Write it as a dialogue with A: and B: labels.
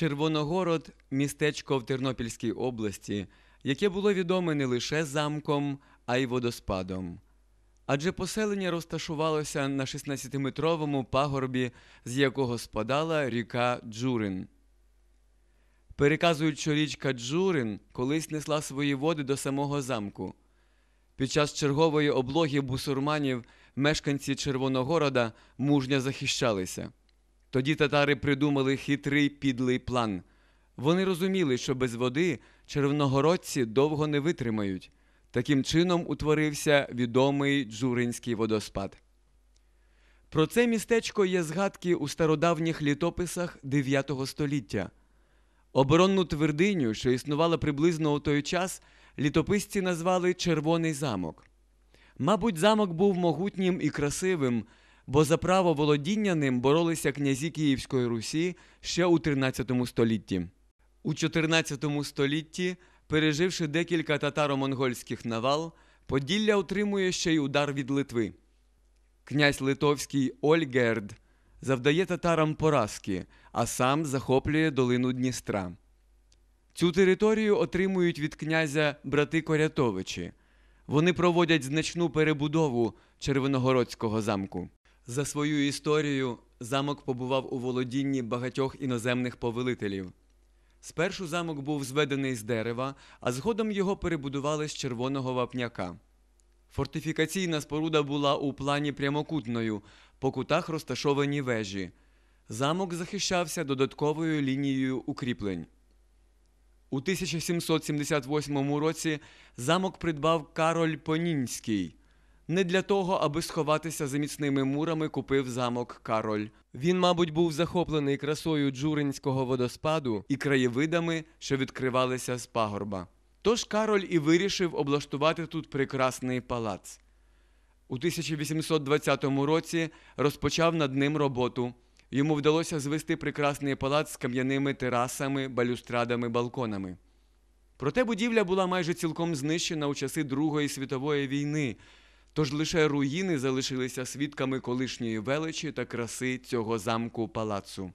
A: Червоногород містечко в Тернопільській області, яке було відоме не лише замком, а й водоспадом. Адже поселення розташувалося на 16-метровому пагорбі, з якого спадала ріка Джурин. Переказують, що річка Джурин колись несла свої води до самого замку. Під час чергової облоги бусурманів мешканці Червоногорода мужньо захищалися. Тоді татари придумали хитрий підлий план. Вони розуміли, що без води червоногородці довго не витримають. Таким чином утворився відомий Джуринський водоспад. Про це містечко є згадки у стародавніх літописах 9 століття. Оборонну твердиню, що існувала приблизно у той час, літописці назвали Червоний замок. Мабуть, замок був могутнім і красивим, бо за право володіння ним боролися князі Київської Русі ще у 13 столітті. У 14 столітті, переживши декілька татаро-монгольських навал, Поділля отримує ще й удар від Литви. Князь Литовський Ольгерд завдає татарам поразки, а сам захоплює долину Дністра. Цю територію отримують від князя брати Корятовичі. Вони проводять значну перебудову Червоногородського замку. За свою історію замок побував у володінні багатьох іноземних повелителів. Спершу замок був зведений з дерева, а згодом його перебудували з червоного вапняка. Фортифікаційна споруда була у плані прямокутною, по кутах розташовані вежі. Замок захищався додатковою лінією укріплень. У 1778 році замок придбав Кароль Понінський. Не для того, аби сховатися за міцними мурами, купив замок Кароль. Він, мабуть, був захоплений красою Джуринського водоспаду і краєвидами, що відкривалися з пагорба. Тож Кароль і вирішив облаштувати тут прекрасний палац. У 1820 році розпочав над ним роботу. Йому вдалося звести прекрасний палац з кам'яними терасами, балюстрадами, балконами. Проте будівля була майже цілком знищена у часи Другої світової війни, тож лише руїни залишилися свідками колишньої величі та краси цього замку палацу.